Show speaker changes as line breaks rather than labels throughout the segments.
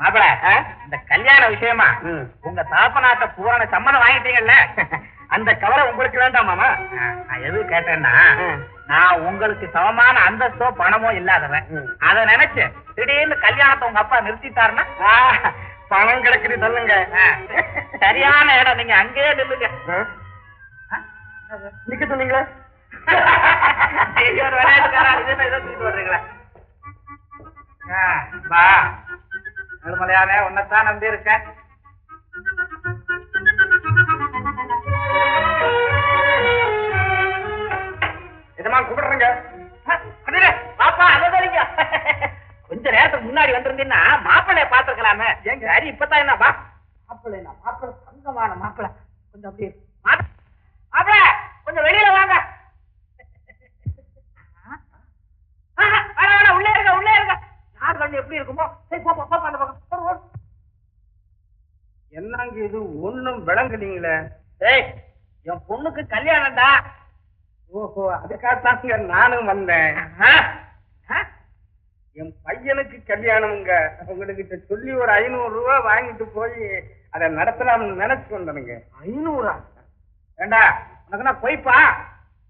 மாப்பிள இந்த கல்யாண விஷயமா? உங்க தாப்பனாட்ட பூரண சம்மதம் வாங்கிட்டீங்கல்ல? அந்த கவலை உங்களுக்கு வேண்டாம் மாமா. நான் எது கேட்டேன்னா நான் உங்களுக்கு சமமான அந்தஸ்தோ பணமோ இல்லாதவன். அத நினைச்சு திடீர்னு கல்யாணத்தை உங்க அப்பா நிறுத்திட்டாருன்னா பணம் கிடைக்குது சொல்லுங்க. சரியான இடம். நீங்க அங்கேயே நில்லுங்க. நிக்க சொன்னீங்களா? விளையாட்டுக்காரா இது என்ன ஏதோ தூக்கிட்டு வர்றீங்களா? நிர்மலையானே உன்னைத்தான் நம்பி இருக்கேன் இதமா கூப்பிடுறேங்க பாப்பா கொஞ்ச நேரத்துக்கு முன்னாடி வந்திருந்தீங்கன்னா மாப்பிள்ளைய பாத்துருக்கலாமே எங்க சரி இப்பதான் என்ன வா மாப்பிள்ளை மாப்பிள்ளை தங்கமான மாப்பிள்ளை கொஞ்சம் அப்படியே மாப்பிள்ளை கொஞ்சம் வெளியில வாங்க உள்ளே இருங்க உள்ளே இருங்க யார் கண்ணு எப்படி இருக்குமோ சரி போ போ, போ அந்த பக்கம் ஓடு, ஓடு.
இது ஒண்ணும் விளங்குலீங்களே
ஏய் என் பொண்ணுக்கு கல்யாணம்டா.
ஓஹோ அதுக்காகத்தாங்க நானும் வந்தேன்? என் பையனுக்கு கல்யாணம்ங்க. உங்ககிட்ட சொல்லி ஒரு ஐநூறு ரூபாய் வாங்கிட்டு போய் அதை நடத்தலாம்னு நினைச்சு வந்தனுங்க.
ஐநூறா? ஏண்டா உனக்கு நான் போய்ப்பா?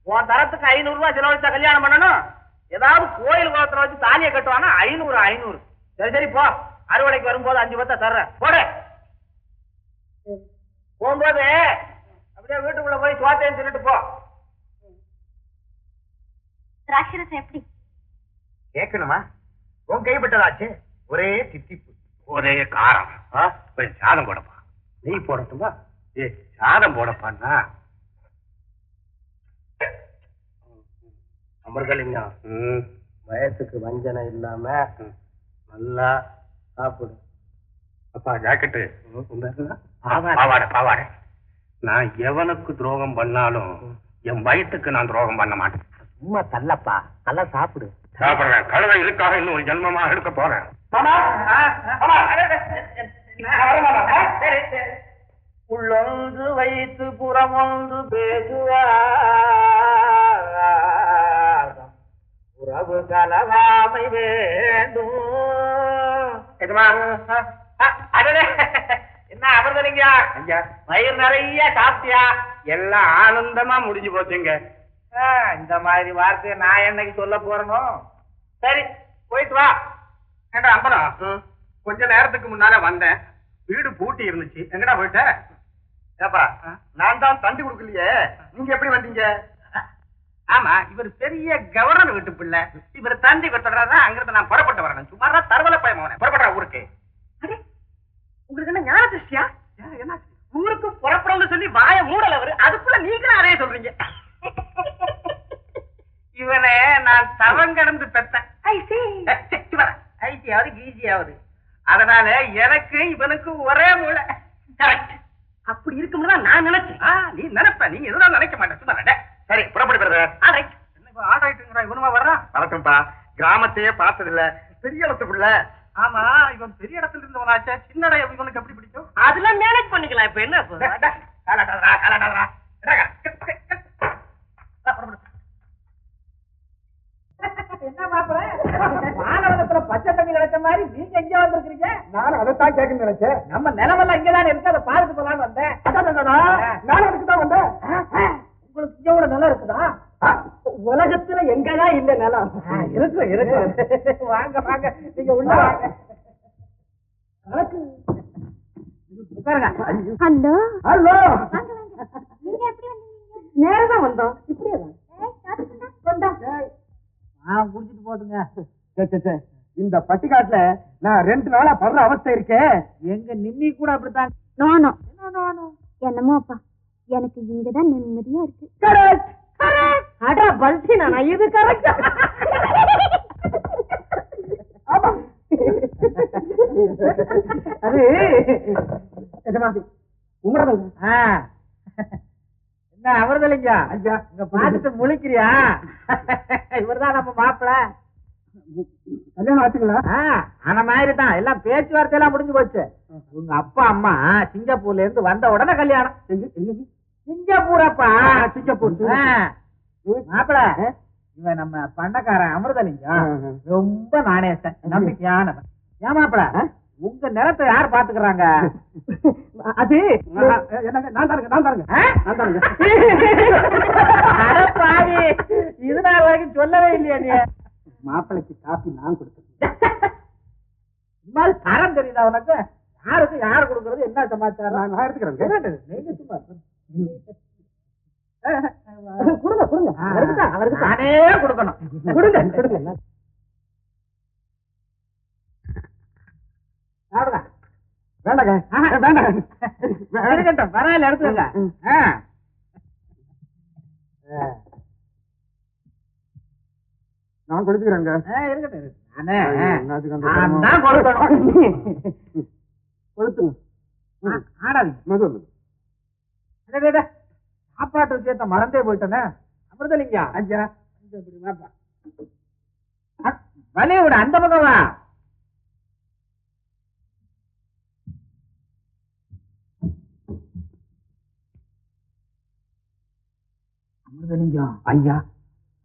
உன் தரத்துக்கு ஐநூறு ரூபாய் செலவழிச்சா கல்யாணம் பண்ணணும்? ஏதாவது கோயில் குளத்துல வச்சு தாலியை கட்டுவானா? ஐநூறு ஐநூறு. சரி சரி போ. அறுவடைக்கு வரும்போது அஞ்சு பத்தா தர்றேன். போடு. போகும்போது அப்படியே வீட்டுக்குள்ள போய் சோத்தையும் தின்னுட்டு போ.
திராட்சரசம் எப்படி?
கேட்கணுமா? உன் கைப்பட்டதாச்சு? ஒரே தித்திப்பு.
ஒரே காரம். கொஞ்சம் சாதம் போடப்பா. நீ போடட்டுமா? ஏ சாதம் போடப்பான்னா? அமர்கலிங்கம் வயசுக்கு வஞ்சனை இல்லாம நல்லா சாப்பிடு. அப்பா ஜாக்கெட்டு. பாவாடை பாவாடை நான் எவனுக்கு துரோகம் பண்ணாலும் என் வயிற்றுக்கு நான் துரோகம் பண்ண மாட்டேன்
சும்மா தள்ளப்பா நல்லா சாப்பிடு
சாப்பிடுறேன் கழுதை இதுக்காக இன்னும் ஒரு ஜென்மமா எடுக்க போறேன்
உள்ளொன்று வைத்து புறமொன்று பேசுவார் உறவு கலவாமை வேண்டும் என்ன அமிர்தலிங்க
ஐயா.
வயிறு நிறைய சாப்பிட்டியா?
எல்லாம் ஆனந்தமா முடிஞ்சு போச்சுங்க.
இந்த மாதிரி வார்த்தையை நான் என்னைக்கு சொல்ல போறேனோ? சரி போயிட்டு வா.
ஏண்டா அம்பலம்? கொஞ்ச நேரத்துக்கு முன்னால வந்தேன். வீடு பூட்டி இருந்துச்சு. எங்கடா போயிட்ட?
ஏப்பா நான் தான் தண்டி கொடுக்கலையே. நீங்க எப்படி வந்தீங்க?
ஆமா இவர் பெரிய கவர்னர் வீட்டு பிள்ளை. இவர் தந்தி கொடுத்துறாதான் அங்கிருந்து நான் புறப்பட்டு வரணும். சும்மா தரவல பயமாவன புறப்படுற ஊருக்கு.
உங்களுக்கு என்ன ஞான திருஷ்டியா?
என்ன?
ஊருக்கு புறப்படணும்னு சொல்லி வாய மூடல அவரு. அதுக்குள்ள நீங்களும் அதே சொல்றீங்க.
இவனை நான் தவம் கடந்து பெத்தேன்.
ஐசியாவது கீசியாவது
அதனால எனக்கு இவனுக்கு ஒரே மூளை. கரெக்ட்
அப்படி இருக்கும்னு தான் நான் நினைச்சேன்.
நீ நினைப்ப. நீ எதுவும் நினைக்க மாட்டேன் சும்மா.
சரி புறப்படுகிறது
ஆல்ரைட். என்ன இப்ப ஆடாயிட்டுங்கிறா இவனுமா வர்றான்?
வரட்டும்பா கிராமத்தையே பார்த்தது இல்ல பெரிய இடத்துக்குள்ள
ஆமா இவன் பெரிய இடத்துல இருந்தவனாச்சே. சின்ன இடம் இவனுக்கு எப்படி பிடிக்கும்?
அதெல்லாம் மேனேஜ் பண்ணிக்கலாம். இப்ப என்ன. என்ன மாப்பிள? பச்சை தண்ணி கிடைச்ச மாதிரி நீங்க எங்க வந்திருக்கீங்க
நானும் அதைத்தான் கேட்க நினைச்சேன்.
நம்ம நிலமெல்லாம் இங்கதானே இருக்கு அதை பார்த்து போலான்னு வந்தேன்.
நானும் அதுக்கு தான் வந்தேன்
உங்களுக்கு இங்க கூட நிலம் இருக்குதா? உலகத்துல எங்கதான் இல்ல நிலம்? இருக்கு இருக்கு. வாங்க வாங்க. நீங்க உள்ள வாங்க. எனக்கு உட்காருங்க.
ஹலோ.
ஹலோ.
வாங்க வாங்க. நீங்க எப்படி வந்தீங்க?
நேரம் தான். வந்தோம். இப்படியே குடிச்சிட்டு போட்டுங்க.
இந்த பட்டிக்காட்டுல நான் ரெண்டு நாளா படுற அவஸ்தை இருக்கேன்
எங்க நிம்மி கூட அப்படித்தான்.
No no. என்னமோ அப்பா. எனக்கு இங்கதான் நிம்மதியா இருக்கு.
கரெக்ட். அட பல்சினா நான் இது கரெக்ட் அது என்ன அவர்தலைங்க? ஐயா இங்க பாத்துட்டு முழிக்கிறியா? இவர்தான் நம்ம மாப்பிள.
கல்யாணம் ஆச்சுங்களா?
ஆன மாதிரி தான் எல்லாம் பேச்சுவார்த்தை எல்லாம் முடிஞ்சு போச்சு. உங்க அப்பா அம்மா சிங்கப்பூர்ல இருந்து வந்த உடனே கல்யாணம்.
சிங்கப்பூர்,
ஆ. மாப்பிள இவன் நம்ம பண்டக்காரன் அமிர்தலிங்கம். ரொம்ப நாணயத்தன் நம்பிக்கையானவன். ஏன் மாப்பிள? உங்க நிலத்தை யார் பாத்துக்கிறாங்க
அது என்னங்க நான் தாருங்க நான் தாருங்க. நான் தாருங்க.
பாவி இது நாள் வரைக்கும் சொல்லவே இல்லையா நீ.
மாப்பிளைக்கு காப்பி நான் கொடுத்தேன்
இந்த மாதிரி தரம் தெரியுதா உனக்கு? யாருக்கு யார் கொடுக்கறது என்ன சமாச்சாரம்?
நான்
நீங்க சும்மா
கொடுங்க கொடுங்க. அவருக்கு தான்,
கொடுக்கணும்.
கொடுங்க கொடுங்க. வேண்டாங்க. வேண்டாங்க.
இருக்கட்டும் பரவாயில்ல எடுத்துக்கங்க.
நான் கொடுத்துக்கிறேங்க.
இருக்கட்டும். நானே கொடுக்கணும்.
கொளுத்துங்க
ஆ, ஆடாதீங்க.
மெது.
சாப்பாட்டு விஷயத்த மறந்தே போயிட்டேனே. அமிர்தலிங்கா?
ஐயா
வலி விட அந்த பக்கம் அமிர்தலிங்கம்
ஐயா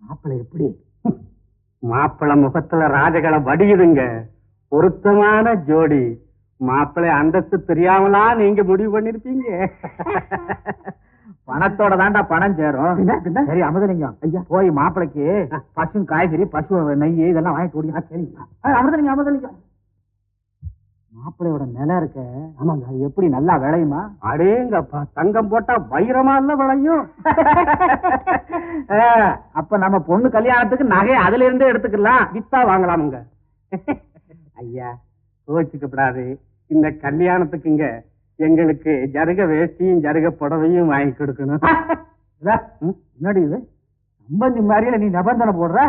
மாப்பிள்ள எப்படி?
மாப்பிள முகத்துல ராஜகளை வடியுதுங்க. பொருத்தமான ஜோடி. மாப்பிள்ளை அந்தஸ்து தெரியாமலா நீங்க முடிவு பண்ணிருப்பீங்க.
பணத்தோட தாண்டா பணம் சேரும்? சரி அமிர்தலிங்கம். ஐயா. போய் மாப்பிளைக்கு பசு காய்கறி பசு நெய் இதெல்லாம் வாங்கிட்டு ஓடியா சரிங்க அமிர்தலிங்கம் அமிர்தலிங்கம். மாப்பிள்ளையோட நிலம் இருக்க. ஆமாங்க அது எப்படி நல்லா விளையுமா?
அடேங்கப்பா தங்கம் போட்டா வைரமா இல்ல விளையும்?
அப்ப நம்ம பொண்ணு கல்யாணத்துக்கு நகை அதுல இருந்தே எடுத்துக்கலாம்.
வித்தா வாங்கலாமுங்க ஐயா கோச்சுக்கப்படாது. இந்த கல்யாணத்துக்குங்க எங்களுக்கு ஜருக வேஷ்டியும் ஜருக புடவையும் வாங்கி கொடுக்கணும்.
என்னடி இது? சம்பந்தி மாதிரியில நீ நிபந்தனை போடுற?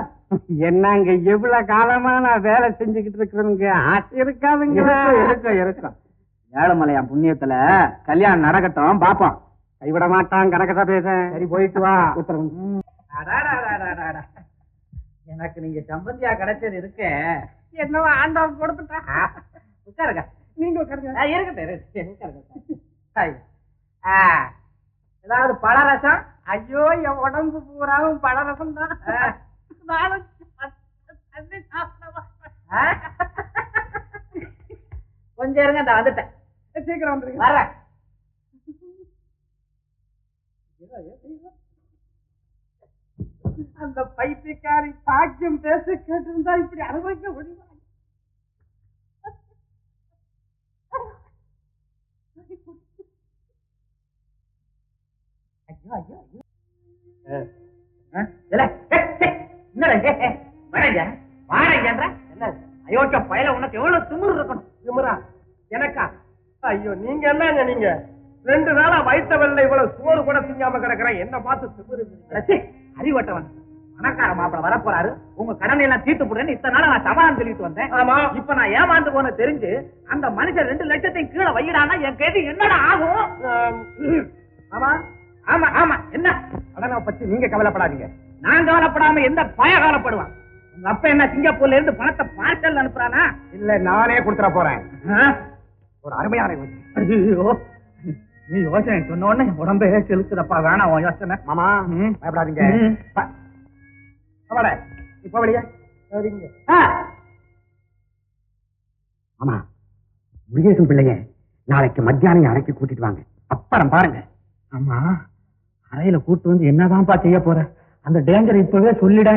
என்னங்க எவ்வளவு காலமா நான் வேலை செஞ்சுக்கிட்டு இருக்கிறேங்க ஆசை இருக்காதுங்க.
இருக்கும் இருக்கும் ஏழுமலையான் புண்ணியத்துல கல்யாணம் நடக்கட்டும் பாப்போம்.
கைவிட மாட்டான் கணக்கதா பேச
சரி போயிட்டு வா. எனக்கு நீங்க சம்பந்தியா கிடைச்சது இருக்கு. என்னவோ ஆண்டவன் கொடுத்துட்டா உட்காருங்க.
நீங்க
இருக்கட்டும் ஏதாவது பழரசம்?
ஐயோ என் உடம்பு பூராவும் பழரசம் தான்?
கொஞ்சம் இருங்க இந்த வந்துட்டேன்.
சீக்கிரம் வந்துருங்க.
வரேன்.
அந்த பைத்தியக்காரி பாக்கியம் பேச கேட்டிருந்தா இப்படி அனுபவிக்க முடியுமா
ஐயோ ஐயோ ஐயோ ஆ? இல்ல, ஏ, ஏ, என்னடா ஏ, ஏ, வாடகையா? வாடகையான்றா? என்ன, அயோக்கிய பயல உனக்கு எவ்வளவு திமிரு இருக்கணும்?
விமரா எனக்கா? ஐயோ நீங்க என்னங்க நீங்க? ரெண்டு நாளா வெள்ள இவ்வளவு சோறு கூட திங்காம கிடக்குறேன் என்ன பார்த்து
அடச்சே, அறிவட்டவன் பணக்கார மாப்பிள வரப்போறாரு. உங்க கடனை எல்லாம் தீர்த்து போடுறேன்னு இத்தனை நாள் நான் சமாதானம் சொல்லிட்டு வந்தேன்.
ஆமா.
இப்ப நான் ஏமாந்து போன தெரிஞ்சு அந்த மனுஷன் ரெண்டு லட்சத்தையும் கீழே வையிடானா? என் கேட்டு என்னடா ஆகும்?
ஆமா.
ஆமா ஆமா. என்ன?
கடனை பத்தி நீங்க கவலைப்படாதீங்க.
நான் கவலைப்படாம எந்த பய கவலைப்படுவான்? உங்க அப்பா என்ன சிங்கப்பூர்ல இருந்து பணத்தை பார்சல் அனுப்புறானா?
இல்ல நானே கொடுத்துட போறேன்? ஒரு அருமையான யோசனை.
நீ யோசனை சொன்ன உடனே உடம்பே செலுத்துறப்பா. வேணாம் உன் யோசனை.
மாமா. பயப்படாதீங்க. இப்ப வெளியே. சரிங்க.
முருகேசன் பிள்ளைய நாளைக்கு மத்தியானம் அறைக்கு கூட்டிட்டு வாங்க. அப்புறம் பாருங்க.
ஆமா. அறையில கூட்டு வந்து என்னதான்ப்பா செய்ய போற? அந்த டேஞ்சர் இப்பவே சொல்லிட.